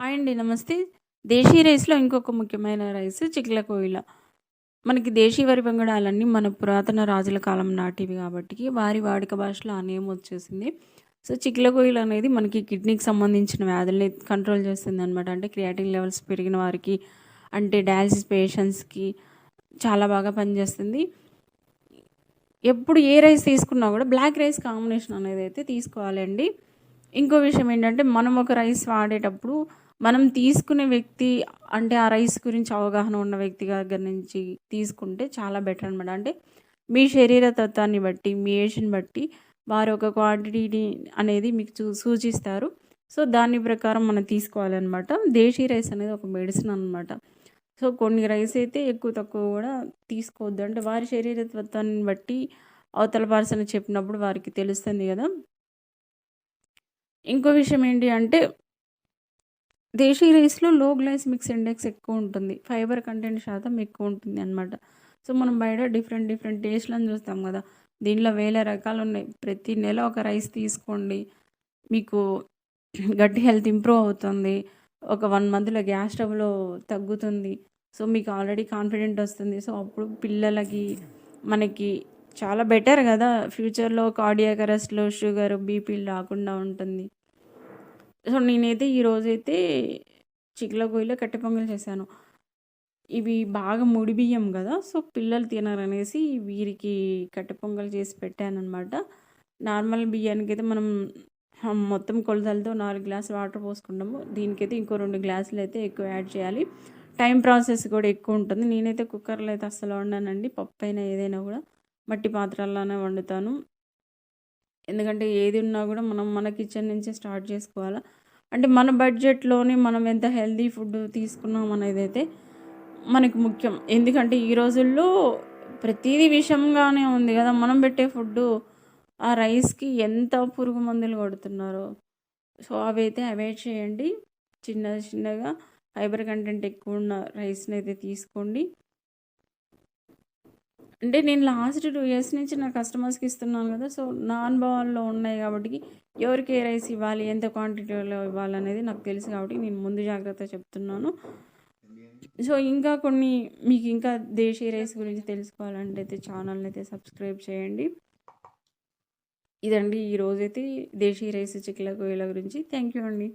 Hi అండి. నమస్తే. దేశీ రైస్‌లో ఇంకొక ముఖ్యమైన రైస్ చిక్ల కోయిల. మనకి దేశీ వరి పంగడాలన్నీ మన పురాతన రాజుల కాలం నాటివి కాబట్టి వారి వాడుక భాషలో ఆ నేమ్ వచ్చేసింది. సో, చిక్ల కోయిల అనేది మనకి కిడ్నీకి సంబంధించిన వ్యాధుల్ని కంట్రోల్ చేస్తుంది అనమాట అంటే క్రియాటిన్ లెవెల్స్ పెరిగిన వారికి, అంటే డయాలసిస్ పేషెంట్స్‌కి చాలా బాగా పనిచేస్తుంది. ఎప్పుడు ఏ రైస్ తీసుకున్నా కూడా బ్లాక్ రైస్ కాంబినేషన్ అనేది అయితే తీసుకోవాలండి. ఇంకో విషయం ఏంటంటే, మనం ఒక రైస్ వాడేటప్పుడు మనం తీసుకునే వ్యక్తి అంటే ఆ రైస్ గురించి అవగాహన ఉన్న వ్యక్తి దగ్గర నుంచి తీసుకుంటే చాలా బెటర్ అనమాట. అంటే మీ శరీర తత్వాన్ని బట్టి, మీ ఏజ్‌ని బట్టి వారు ఒక క్వాంటిటీని అనేది మీకు చూ సూచిస్తారు. సో, దాని ప్రకారం మనం తీసుకోవాలన్నమాట దేశీ రైస్ అనేది ఒక మెడిసిన్ అనమాట. సో, కొన్ని రైస్ అయితే ఎక్కువ తక్కువ కూడా తీసుకోవద్దు. అంటే వారి శరీర తత్వాన్ని బట్టి అవతల పర్సన్ చెప్పినప్పుడు వారికి తెలుస్తుంది కదా ఇంకో విషయం ఏంటి అంటే దేశీ రైస్‌లో లో గ్లైసిమిక్స్ ఇండెక్స్ ఎక్కువ ఉంటుంది. ఫైబర్ కంటెంట్ శాతం ఎక్కువ ఉంటుంది అనమాట. సో, మనం బయట డిఫరెంట్ డిఫరెంట్ టేస్ట్‌లను చూస్తాం కదా దీనిలో వేల రకాలు ఉన్నాయి ప్రతి నెల ఒక రైస్ తీసుకోండి. మీకు గట్టి హెల్త్ ఇంప్రూవ్ అవుతుంది. ఒక వన్ మంత్‌లో గ్యాస్ ట్రబుల్ తగ్గుతుంది. సో, మీకు ఆల్రెడీ కాన్ఫిడెంట్ వస్తుంది. సో, అప్పుడు పిల్లలకి, మనకి చాలా బెటర్ కదా ఫ్యూచర్‌లో కార్డియాక్ అరెస్ట్‌లు, షుగర్, బీపీలు రాకుండా ఉంటుంది. సో, నేనైతే ఈరోజైతే చిక్ల గొయ్యిలో కట్టె పొంగల్ చేశాను. ఇవి బాగా ముడి బియ్యం కదా సో, పిల్లలు తినరనేసి వీరికి కట్టె పొంగల్ చేసి పెట్టాననమాట. నార్మల్ బియ్యానికి అయితే మనం మొత్తం కొలతలతో నాలుగు గ్లాసులు వాటర్ పోసుకుంటాము. దీనికైతే ఇంకో రెండు గ్లాసులు అయితే ఎక్కువ యాడ్ చేయాలి. టైం ప్రాసెస్ కూడా ఎక్కువ ఉంటుంది. నేనైతే కుక్కర్‌లో అయితే అస్సలు పప్పు అయినా ఏదైనా కూడా మట్టి పాత్రల్లోనే వండుతాను. ఎందుకంటే ఏది ఉన్నా కూడా మనం మన కిచెన్ నుంచే స్టార్ట్ చేసుకోవాలా. అంటే మన బడ్జెట్‌లోనే మనం ఎంత హెల్తీ ఫుడ్ తీసుకున్నాం అనేదైతే మనకు ముఖ్యం. ఎందుకంటే ఈ రోజుల్లో ప్రతిదీ విషంగానే ఉంది కదా మనం పెట్టే ఫుడ్డు ఆ రైస్‌కి ఎంత పురుగు మందులు కొడుతున్నారో. సో, అవైతే అవాయిడ్ చేయండి. చిన్న చిన్నగా ఫైబర్ కంటెంట్ ఎక్కువ ఉన్న రైస్ని అయితే తీసుకోండి. అంటే నేను లాస్ట్ టూ ఇయర్స్ నుంచి నా కస్టమర్స్‌కి ఇస్తున్నాను కదా సో, నా అనుభవాల్లో ఉన్నాయి కాబట్టి ఎవరికి ఏ రైస్ ఇవ్వాలి, ఎంత క్వాంటిటీలో ఇవ్వాలి అనేది నాకు తెలుసు కాబట్టి నేను ముందు జాగ్రత్త చెప్తున్నాను. సో, ఇంకా కొన్ని మీకు ఇంకా దేశీ రైస్ గురించి తెలుసుకోవాలంటే అయితే ఛానల్‌ని అయితే సబ్స్క్రైబ్ చేయండి. ఇదండి ఈరోజైతే దేశీ రైస్ చిక్ల కోయిల గురించి. థ్యాంక్ యూ అండి.